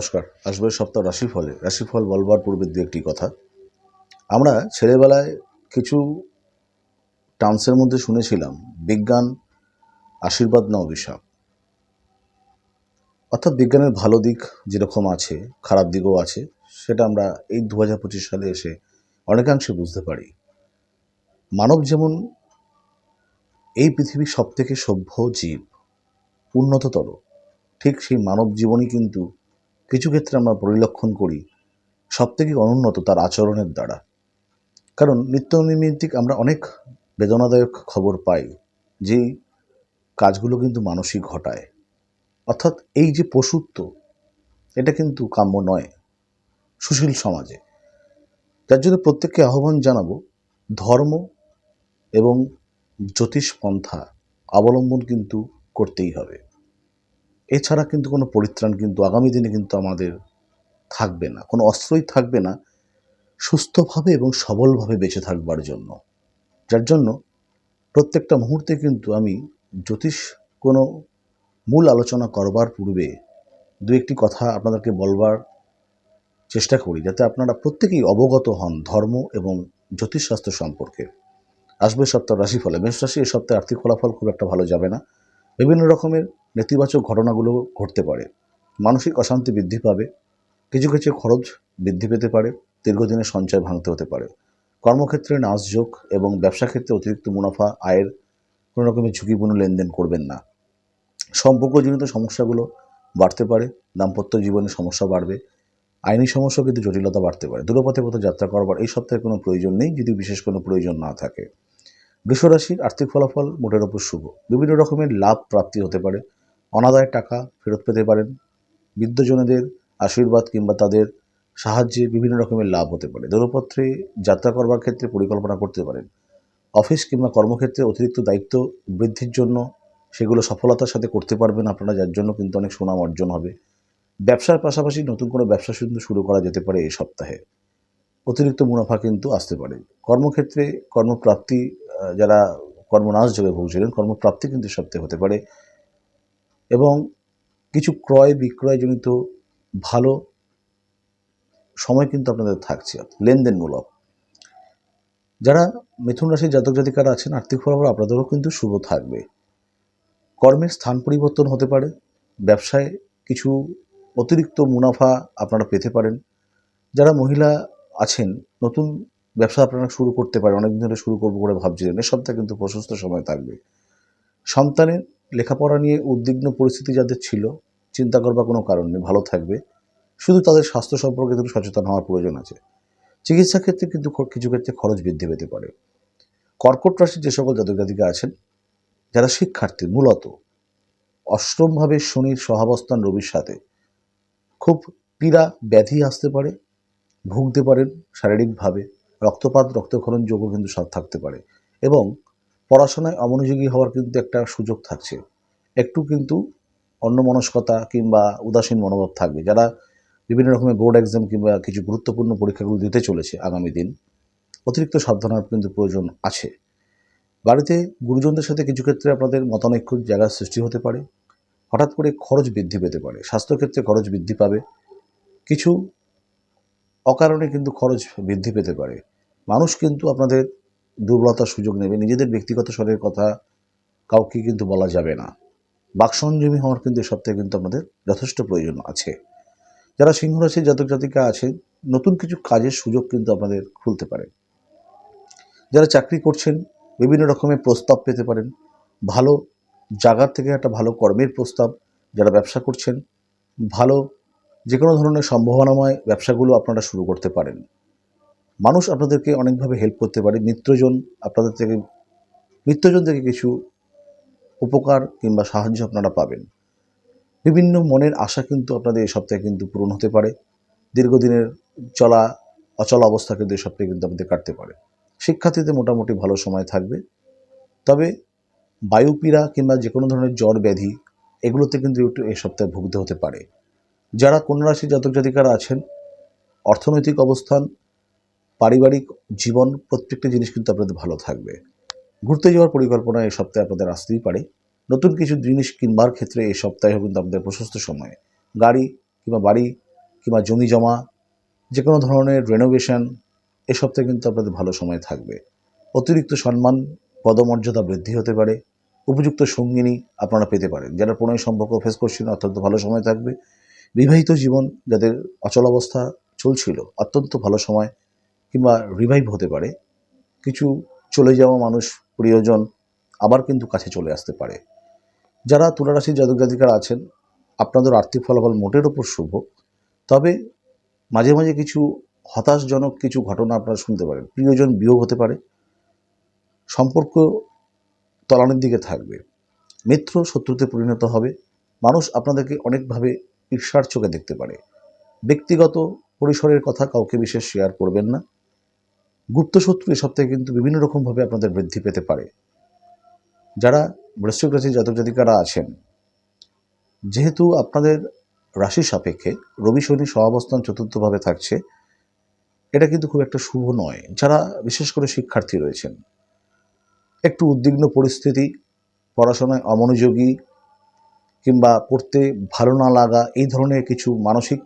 নমস্কার, আসবে সপ্তাহ রাশিফলে। রাশিফল বলবার পূর্বে দু একটি কথা। আমরা ছেলেবেলায় কিছু টার্মসের মধ্যে শুনেছিলাম, বিজ্ঞান আশীর্বাদ না অভিশাপ। অর্থাৎ বিজ্ঞানের ভালো দিক যেরকম আছে, খারাপ দিকও আছে, সেটা আমরা এই দু পঁচিশ সালে এসে অনেকাংশে বুঝতে পারি। মানব যেমন এই পৃথিবীর সবথেকে সভ্য জীব, উন্নততর, ঠিক সেই মানব জীবনই কিন্তু কিছু ক্ষেত্রে আমরা পরিলক্ষণ করি, সবথেকে অনুন্নত তার আচরণের দ্বারা। কারণ নিত্য নৈমিত্তিক আমরা অনেক বেদনাদায়ক খবর পাই যেই কাজগুলো কিন্তু মানসিক ঘটায়। অর্থাৎ এই যে পশুত্ব, এটা কিন্তু কাম্য নয়, সুশীল সমাজে। যার জন্য প্রত্যেককে আহ্বান জানাব, ধর্ম এবং জ্যোতিষ পন্থা অবলম্বন কিন্তু করতেই হবে। এছাড়া কিন্তু কোনো পরিত্রাণ কিন্তু আগামী দিনে কিন্তু আমাদের থাকবে না। কোনো অস্ত্রই থাকবে না। সুস্থভাবে এবং সবলভাবে বেঁচে থাকবার জন্য। যার জন্য প্রত্যেকটা মুহূর্তে কিন্তু আমি জ্যোতিষ কোনো মূল আলোচনা করবার পূর্বে দু একটি কথা আপনাদেরকে বলবার চেষ্টা করি, যাতে আপনারা প্রত্যেকেই অবগত হন ধর্ম এবং জ্যোতিষশাস্ত্র সম্পর্কে। আসবে সপ্তাহ রাশিফলে। মেষ রাশি এই সপ্তাহে আর্থিক ফলাফল খুব একটা ভালো যাবে না। বিভিন্ন রকমের নেতিবাচক ঘটনাগুলো ঘটতে পারে। মানসিক অশান্তি বৃদ্ধি পাবে, কিছু কিছু খরচ বৃদ্ধি পেতে পারে, দীর্ঘদিনের সঞ্চয় ভাঙতে হতে পারে। কর্মক্ষেত্রে নাচযোগ এবং ব্যবসা ক্ষেত্রে অতিরিক্ত মুনাফা, আয়ের কোনো রকমের ঝুঁকিপূর্ণ লেনদেন করবেন না। সম্পর্কজনিত সমস্যাগুলো বাড়তে পারে, দাম্পত্য জীবনে সমস্যা বাড়বে, আইনি সমস্যা কিন্তু জটিলতা বাড়তে পারে। দূরপথে পথে যাত্রা করবার এই সপ্তাহে কোনো প্রয়োজন নেই, যদি বিশেষ কোনো প্রয়োজন না থাকে। বৃষরাশির আর্থিক ফলাফল মোটের ওপর শুভ। বিভিন্ন রকমের লাভ প্রাপ্তি হতে পারে। অনাদায় টাকা ফেরত পেতে পারেন। বৃদ্ধজনেদের আশীর্বাদ কিংবা তাদের সাহায্যে বিভিন্ন রকমের লাভ হতে পারে। দূরপত্রে যাত্রা করবার ক্ষেত্রে পরিকল্পনা করতে পারেন। অফিস কিংবা কর্মক্ষেত্রে অতিরিক্ত দায়িত্ব বৃদ্ধির জন্য সেগুলো সফলতার সাথে করতে পারবেন আপনারা, যার জন্য কিন্তু অনেক সুনাম অর্জন হবে। ব্যবসার পাশাপাশি নতুন কোনো ব্যবসা কিন্তু শুরু করা যেতে পারে এই সপ্তাহে। অতিরিক্ত মুনাফা কিন্তু আসতে পারে। কর্মক্ষেত্রে কর্মপ্রাপ্তি যারা কর্মনাশ যোগে ভুগছিলেন, কর্মপ্রাপ্তি কিন্তু সপ্তাহে হতে পারে। এবং কিছু ক্রয় বিক্রয়জনিত ভালো সময় কিন্তু আপনাদের থাকছে, লেনদেনমূলক। যারা মিথুন রাশির জাতক জাতিকারা আছেন, আর্থিক ফলাফল আপনাদেরও কিন্তু শুভ থাকবে। কর্মের স্থান পরিবর্তন হতে পারে, ব্যবসায় কিছু অতিরিক্ত মুনাফা আপনারা পেতে পারেন। যারা মহিলা আছেন, নতুন ব্যবসা আপনারা শুরু করতে পারেন অনেকদিন ধরে শুরু করব করে ভাবছিলেন। এ সপ্তাহে কিন্তু প্রশস্ত সময় থাকবে। সন্তানের লেখাপড়া নিয়ে উদ্বিগ্ন পরিস্থিতি যাদের ছিল, চিন্তা করবার কোনো কারণ নেই, ভালো থাকবে। শুধু তাদের স্বাস্থ্য সম্পর্কে একটু সচেতন হওয়ার প্রয়োজন আছে। চিকিৎসা ক্ষেত্রে কিন্তু কিছু ক্ষেত্রে খরচ বৃদ্ধি পেতে পারে। কর্কট রাশির যে সকল জাতক জাতিকা আছেন, যারা শিক্ষার্থী মূলত, অষ্টমভাবে শনির সহাবস্থান রবির সাথে, খুব পীড়া, ব্যাধি আসতে পারে, ভুগতে পারেন শারীরিকভাবে। রক্তপাত, রক্তক্ষরণ যোগও কিন্তু সব থাকতে পারে। এবং পড়াশোনায় অমনোযোগী হওয়ার কিন্তু একটা সুযোগ থাকছে। একটু কিন্তু অন্যমনস্কতা কিংবা উদাসীন মনোভাব থাকবে। যারা বিভিন্ন রকমের বোর্ড এক্সাম কিংবা কিছু গুরুত্বপূর্ণ পরীক্ষাগুলো দিতে চলেছে আগামী দিন, অতিরিক্ত সাবধানের কিন্তু প্রয়োজন আছে। বাড়িতে গুরুজনদের সাথে কিছু ক্ষেত্রে আপনাদের মতানৈক্যর জায়গার সৃষ্টি হতে পারে। হঠাৎ করে খরচ বৃদ্ধি পেতে পারে। স্বাস্থ্যক্ষেত্রে খরচ বৃদ্ধি পাবে। কিছু অকারণে কিন্তু খরচ বৃদ্ধি পেতে পারে। মানুষ কিন্তু আপনাদের দুর্বলতার সুযোগ নেবে। নিজেদের ব্যক্তিগত স্বরের কথা কাউকে কিন্তু বলা যাবে না। বাকসংযমী হওয়ার কিন্তু এ সপ্তাহে কিন্তু আমাদের যথেষ্ট প্রয়োজন আছে। যারা সিংহ রাশির জাতক জাতিকা আছেন, নতুন কিছু কাজের সুযোগ কিন্তু আপনাদের খুলতে পারে। যারা চাকরি করছেন, বিভিন্ন রকমের প্রস্তাব পেতে পারেন। ভালো জায়গার থেকে একটা ভালো কর্মের প্রস্তাব। যারা ব্যবসা করছেন, ভালো যে কোনো ধরনের সম্ভাবনাময় ব্যবসাগুলো আপনারা শুরু করতে পারেন। মানুষ আপনাদেরকে অনেকভাবে হেল্প করতে পারে। মিত্রজন আপনাদের থেকে মিত্রজন থেকে কিছু উপকার কিংবা সাহায্য আপনারা পাবেন। বিভিন্ন মনের আশা কিন্তু আপনাদের এই সপ্তাহে কিন্তু পূরণ হতে পারে। দীর্ঘদিনের চলা, অচল অবস্থা কিন্তু এই সপ্তাহে কিন্তু আপনাদের কাটতে পারে। শিক্ষার্থীদের মোটামুটি ভালো সময় থাকবে। তবে বায়ুপীড়া কিংবা যে কোনো ধরনের জ্বর ব্যাধি, এগুলোতে কিন্তু একটু এই সপ্তাহে ভুগতে হতে পারে। যারা কন্যা রাশির জাতক জাতিকারা আছেন, অর্থনৈতিক অবস্থান, পারিবারিক জীবন, প্রত্যেকটা জিনিস কিন্তু আপনাদের ভালো থাকবে। ঘুরতে যাওয়ার পরিকল্পনা এই সপ্তাহে আপনাদের আসতেই পারে। নতুন কিছু জিনিস কিনবার ক্ষেত্রে এই সপ্তাহে কিন্তু আপনাদের প্রশস্ত সময়ে। গাড়ি কিংবা বাড়ি কিংবা জমি জমা যে কোনো ধরনের রেনোভেশন এ সপ্তাহে কিন্তু আপনাদের ভালো সময় থাকবে। অতিরিক্ত সম্মান, পদমর্যাদা বৃদ্ধি হতে পারে। উপযুক্ত সঙ্গিনী আপনারা পেতে পারেন, যারা প্রণয় সম্পর্ক ফেস করছেন, অত্যন্ত ভালো সময় থাকবে। বিবাহিত জীবন যাদের অচলাবস্থা চলছিল, অত্যন্ত ভালো সময় কিংবা রিভাইভ হতে পারে, কিছু চলে যাওয়া মানুষ, প্রিয়জন আবার কিন্তু কাছে চলে আসতে পারে। যারা তুলারাশির জাতক জাতিকারা আছেন, আপনাদের আর্থিক ফলাফল মোটের ওপর শুভ, তবে মাঝে মাঝে কিছু হতাশজনক কিছু ঘটনা আপনারা শুনতে পারেন। প্রিয়জন বিয়োগ হতে পারে, সম্পর্ক তলানের দিকে থাকবে, মিত্র শত্রুতে পরিণত হবে, মানুষ আপনাদেরকে অনেকভাবে ঈর্ষার চোখে দেখতে পারে। ব্যক্তিগত পরিসরের কথা কাউকে বিশেষ শেয়ার করবেন না। গুপ্ত শত্রু এ সপ্তাহে কিন্তু বিভিন্ন রকমভাবে আপনাদের বৃদ্ধি পেতে পারে। যারা বৃশ্চিক রাশির জাতক জাতিকারা আছেন, যেহেতু আপনাদের রাশি সাপেক্ষে রবি শনি সহাবস্থান চতুর্থভাবে থাকছে, এটা কিন্তু খুব একটা শুভ নয়। যারা বিশেষ করে শিক্ষার্থী রয়েছেন, একটু উদ্বিগ্ন পরিস্থিতি, পড়াশোনায় অমনোযোগী কিংবা পড়তে ভালো না লাগা, এই ধরনের কিছু মানসিক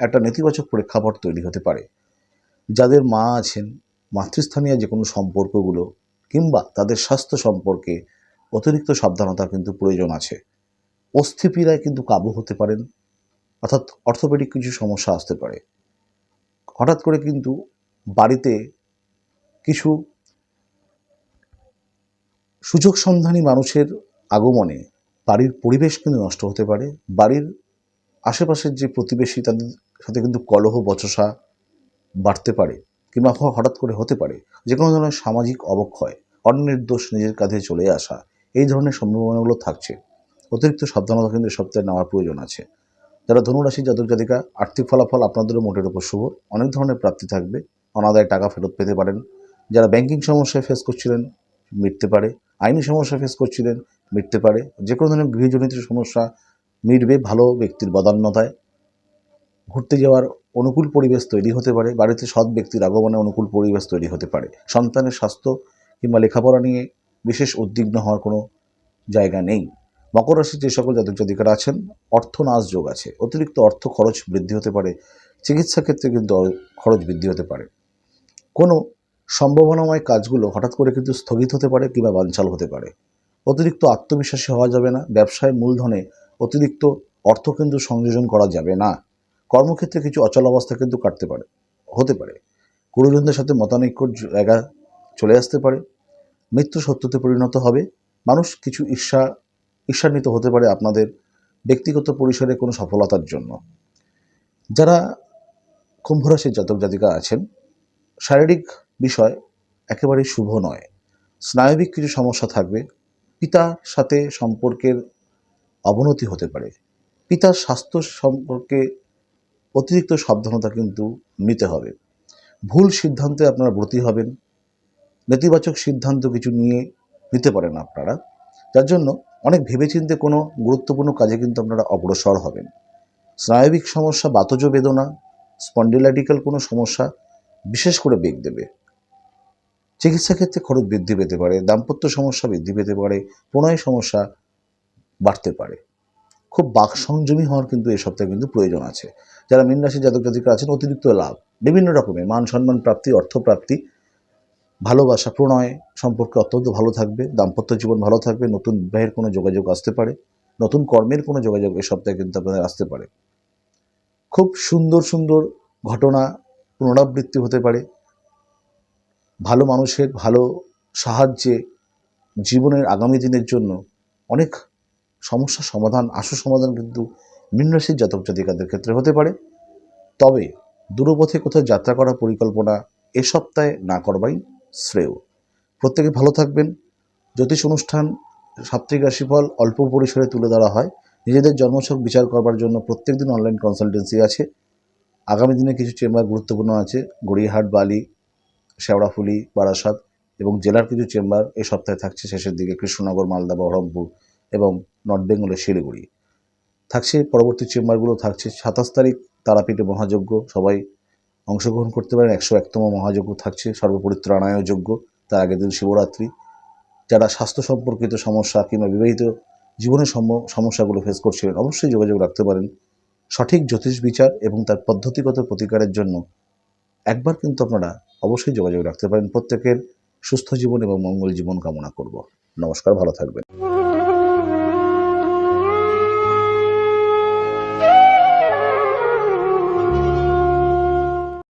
একটা নেতিবাচক প্রেক্ষাপট তৈরি হতে পারে। যাদের মা আছেন, মাতৃস্থানীয় যে কোনো সম্পর্কগুলো কিংবা তাদের স্বাস্থ্য সম্পর্কে অতিরিক্ত সাবধানতা কিন্তু প্রয়োজন আছে। অস্থিপীড়ায় কিন্তু কাবু হতে পারেন, অর্থাৎ অর্থোপেডিক কিছু সমস্যা আসতে পারে। হঠাৎ করে কিন্তু বাড়িতে কিছু সুযোগ সন্ধানী মানুষের আগমনে বাড়ির পরিবেশ কিন্তু নষ্ট হতে পারে। বাড়ির আশেপাশের যে প্রতিবেশী তাদের সাথে কিন্তু কলহ, বচসা বাড়তে পারে কিংবা হঠাৎ করে হতে পারে। যে কোনো ধরনের সামাজিক অবক্ষয়, অন্যের দোষ নিজের কাঁধে চলে আসা, এই ধরনের সম্ভাবনাগুলো থাকছে। অতিরিক্ত সাবধানতা কিন্তু সপ্তাহে নেওয়ার প্রয়োজন আছে। যারা ধনুরাশি জাতক জাতিকা, আর্থিক ফলাফল আপনাদেরও মোটের উপর শুভ। অনেক ধরনের প্রাপ্তি থাকবে। অনাদায় টাকা ফেরত পেতে পারেন। যারা ব্যাংকিং সমস্যায় ফেস করছিলেন, মিটতে পারে। আইনি সমস্যা ফেস করছিলেন মিটতে পারে। যে কোনো ধরনের গৃহজনিত সমস্যা মিটবে, ভালো ব্যক্তির বদান্যতায়। ঘুরতে যাওয়ার অনুকূল পরিবেশ তৈরি হতে পারে। বাড়িতে সৎ ব্যক্তির আগমনে অনুকূল পরিবেশ তৈরি হতে পারে। সন্তানের স্বাস্থ্য কিংবা লেখাপড়া নিয়ে বিশেষ উদ্বিগ্ন হওয়ার কোনো জায়গা নেই। মকর রাশির যে সকল জাতক জাতিকারা আছেন অর্থনাশ যোগ আছে। অতিরিক্ত অর্থ খরচ বৃদ্ধি হতে পারে। চিকিৎসা ক্ষেত্রে কিন্তু খরচ বৃদ্ধি হতে পারে। কোনো সম্ভাবনাময় কাজগুলো হঠাৎ করে কিন্তু স্থগিত হতে পারে কিংবা বানচাল হতে পারে। অতিরিক্ত আত্মবিশ্বাসী হওয়া যাবে না, ব্যবসায় মূলধনে অতিরিক্ত অর্থ কিন্তু সংযোজন করা যাবে না। কর্মক্ষেত্রে কিছু অচল অবস্থা কিন্তু কাটতে পারে, হতে পারে। গুরুজনদের সাথে মতানৈক্যর জায়গা চলে আসতে পারে। মৃত্যু সত্যতে পরিণত হবে। মানুষ কিছু ঈর্ষা, ঈর্ষান্বিত হতে পারে আপনাদের ব্যক্তিগত পরিসরে কোনো সফলতার জন্য। যারা কুম্ভরাশির জাতক জাতিকা আছেন, শারীরিক বিষয় একেবারেই শুভ নয়। স্নায়বিক কিছু সমস্যা থাকবে পিতার সাথে সম্পর্কের অবনতি হতে পারে। পিতার স্বাস্থ্য সম্পর্কে অতিরিক্ত সাবধানতা কিন্তু নিতে হবে। ভুল সিদ্ধান্তে আপনারা ব্রতী হবেন। নেতিবাচক সিদ্ধান্ত কিছু নিয়ে নিতে পারেন আপনারা। যার জন্য অনেক ভেবেচিন্তে কোনো গুরুত্বপূর্ণ কাজে কিন্তু আপনারা অগ্রসর হবেন। স্নায়বিক সমস্যা, বাতজ বেদনা, স্পন্ডিলাইটিক্যাল কোনো সমস্যা বিশেষ করে বেগ দেবে। চিকিৎসা ক্ষেত্রে খরচ বৃদ্ধি পেতে পারে, দাম্পত্য সমস্যা বৃদ্ধি পেতে পারে, প্রণয় সমস্যা বাড়তে পারে। খুব বাক সংযমী হওয়ার কিন্তু এই সপ্তাহে কিন্তু প্রয়োজন আছে। যারা মীন রাশির জাতক জাতিকা আছেন, অতিরিক্ত লাভ, বিভিন্ন রকমের মান সম্মান প্রাপ্তি অর্থপ্রাপ্তি ভালোবাসা, প্রণয় সম্পর্কে অত্যন্ত ভালো থাকবে, দাম্পত্য জীবন ভালো থাকবে, নতুন বিবাহের কোনো যোগাযোগ আসতে পারে, নতুন কর্মের কোনো যোগাযোগ এই সপ্তাহে কিন্তু আপনাদের আসতে পারে। খুব সুন্দর সুন্দর ঘটনা, পুনরাবৃত্তি হতে পারে ভালো মানুষের ভালো সাহায্যে জীবনের আগামী দিনের জন্য অনেক সমস্যার সমাধান আশু সমাধান কিন্তু মীনরাশির জাতক জাতিকাদের ক্ষেত্রে হতে পারে। তবে দূরপথে কোথাও যাত্রা করার পরিকল্পনা এ সপ্তাহে না করবাই শ্রেয়। প্রত্যেকে ভালো থাকবেন। জ্যোতিষ অনুষ্ঠান সাপ্তাহিক রাশিফল অল্প পরিসরে তুলে ধরা হয়। নিজেদের জন্মছক বিচার করবার জন্য প্রত্যেক দিন অনলাইন কনসালটেন্সি আছে। আগামী দিনে কিছু চেম্বার গুরুত্বপূর্ণ আছে। গড়িয়াহাট, বালি শেওড়াফুলি, বারাসাত এবং জেলার কিছু চেম্বার এই সপ্তাহে থাকছে শেষের দিকে কৃষ্ণনগর, মালদা, বহরমপুর এবং নর্থ বেঙ্গলের শিলিগুড়ি। থাকছে পরবর্তী চেম্বারগুলো থাকছে সাতাশ তারিখ তারাপীঠে মহাযজ্ঞ, সবাই অংশগ্রহণ করতে পারেন। একশো একতম মহাযজ্ঞ থাকছে সর্বপরি ত্রাণায় যজ্ঞ, তার আগের দিন শিবরাত্রি। যারা স্বাস্থ্য সম্পর্কিত সমস্যা কিংবা বিবাহিত জীবনের সম- সমস্যাগুলো ফেস করছিলেন, অবশ্যই যোগাযোগ রাখতে পারেন। সঠিক জ্যোতিষ বিচার এবং তার পদ্ধতিগত প্রতিকারের জন্য একবার কিন্তু আপনারা অবশ্যই যোগাযোগ রাখতে পারেন। প্রত্যেকের সুস্থ জীবন এবং মঙ্গল জীবন কামনা করব। নমস্কার, ভালো থাকবেন।